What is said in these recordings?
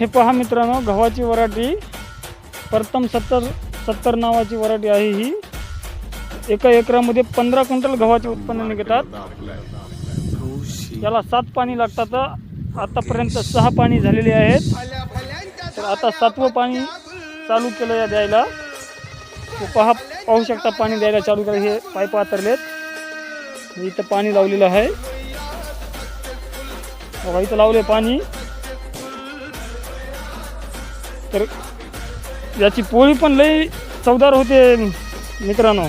हे पहा मित्रांनो गव्हाची वराटी प्रथम सत्तर सत्तर नावाची वराटी आहे ही. एका एकरामध्ये पंधरा क्विंटल गव्हाचे उत्पन्न निघतात. याला सात पाणी लागतात. आतापर्यंत सहा पाणी झालेले आहेत. तर आता सातवं पाणी चालू केलं या द्यायला. पहा पाहू शकता पाणी द्यायला चालू केलं. हे पाईप आतरलेत इथं पाणी लावलेलं आहे. बघा इथं लावले पाणी. तर याची पोळी पण लई चवदार होते मित्रांनो.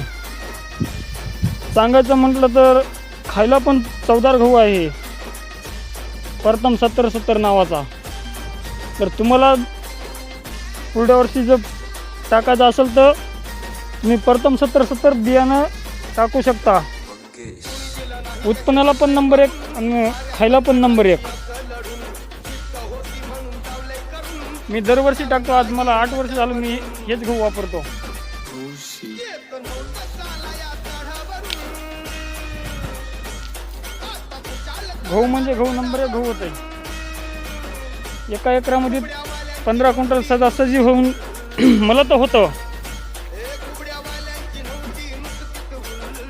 सांगायचं म्हटलं तर खायला पण चवदार गहू आहे. प्रथम सत्तर सत्तर नावाचा. तर तुम्हाला पुढल्या वर्षी जर टाकायचं असेल तर तुम्ही प्रथम सत्तर सत्तर बियाणं टाकू शकता. उत्पन्नाला पण नंबर एक आणि खायला पण नंबर एक. मी दरवर्षी टाकतो आज मला आठ वर्ष झालं मी हेच गहू वापरतो. गहू म्हणजे गहू नंबर एक गहू होते. आहे एका एकरामध्ये पंधरा क्विंटल सजासजी होऊन मला तर होतं.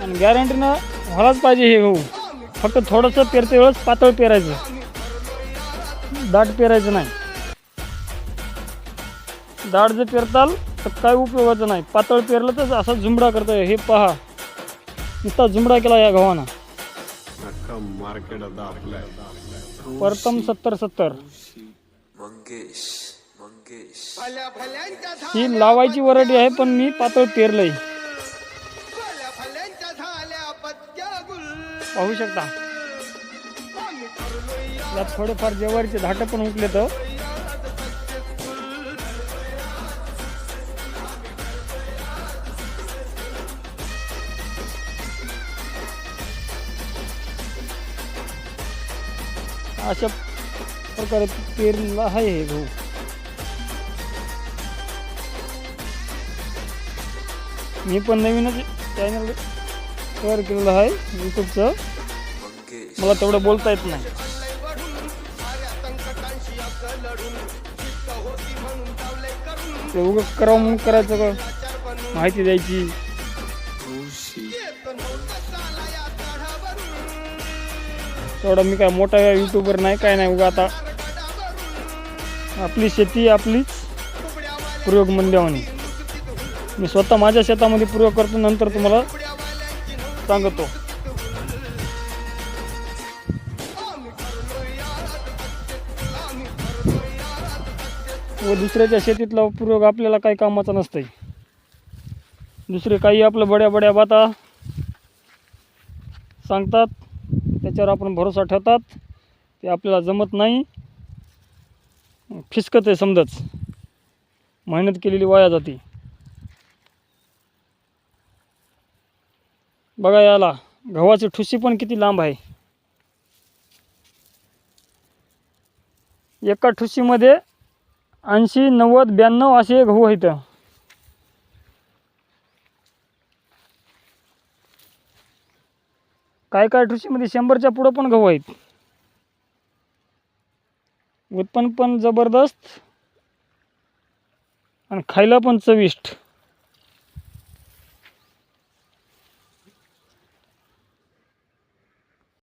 आणि गॅरंटीनं व्हायलाच पाहिजे हे गहू. फक्त थोडंसं पेरते वेळेस पातळ पेरायचं. दाट पेरायचं नाही. दाट जर पेरताल तर काय उपयोगाचं नाही. पातळ पेरलं तर असा झुंबडा करतोय हे पहा. नुसता झुंबडा केला या गव्हानं. अख्खा मार्केट आता आपल्या प्रथम सत्तर सत्तर. मंगेश मंगेश. ही लावायची वराठी आहे पण मी पातळ पेरलंय. पाहू शकता. यात थोडेफार जेवारीचे धाटं पण उकले तर अशा प्रकारे पेरला आहे हे गहू. मी पण नवीनच चॅनल तयार केलेलं आहे यूट्यूबचं मला तेवढं बोलता येत नाही. ते उगं करावं म्हणून करायचं का? माहिती द्यायची. तेवढा मी काय मोठा युट्यूबर नाही काय नाही उगा आता आपली शेती आपलीच प्रयोग मंद्यावानी. मी स्वतः माझ्या शेतामध्ये प्रयोग करतो नंतर तुम्हाला सांगतो. व दुसऱ्याच्या शेतीतला प्रयोग आपल्याला काही कामाचा नसतंय. दुसरे काही आपलं बड्या बड्या बाता सांगतात. त्याच्यावर आपण भरोसा ठेवतात. ते आपल्याला जमत नाही. फिसकत आहे समजच मेहनत केलेली वाया जाते. बघा याला गव्हाची ठुशी पण किती लांब आहे. एका ठुशीमध्ये ऐंशी नव्वद ब्याण्णव असे गहू आहेत. काय काय ठुशीमध्ये शंभरच्या पुढं पण गहू आहेत. उत्पन्न पण जबरदस्त आणि खायला पण चविष्ट.